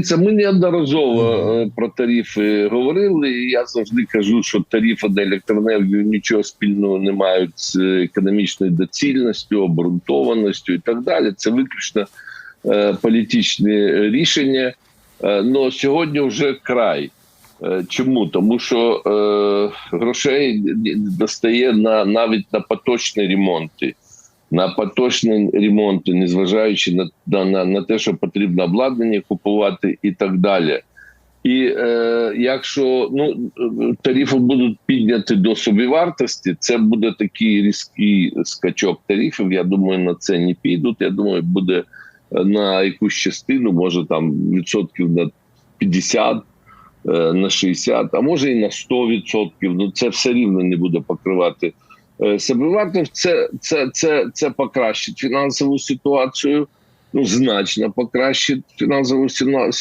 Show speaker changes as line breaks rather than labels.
Це ми неодноразово е, про тарифи говорили. і Я завжди кажу, що тарифи на електроенергію нічого спільного не мають з економічною доцільністю, обґрунтованістю і так далі. Це виключно е, політичне рішення. Але сьогодні вже край. Е, Чому? Тому що е, грошей достає на навіть на поточні ремонти. На поточні ремонти, незважаючи на, на, на, те, що потрібно обладнання купувати і так далі. І е, якщо ну, тарифи будуть підняті до собівартості, це буде такий різкий скачок тарифів. Я думаю, на це не підуть. Я думаю, буде е, на якусь частину, може там відсотків на 50, е, на 60, а може і на 100%. Ну це все рівно не буде покривати е, собівартість. Це, це, це, це покращить фінансову ситуацію. Ну, значно покращить фінансову ситуацію.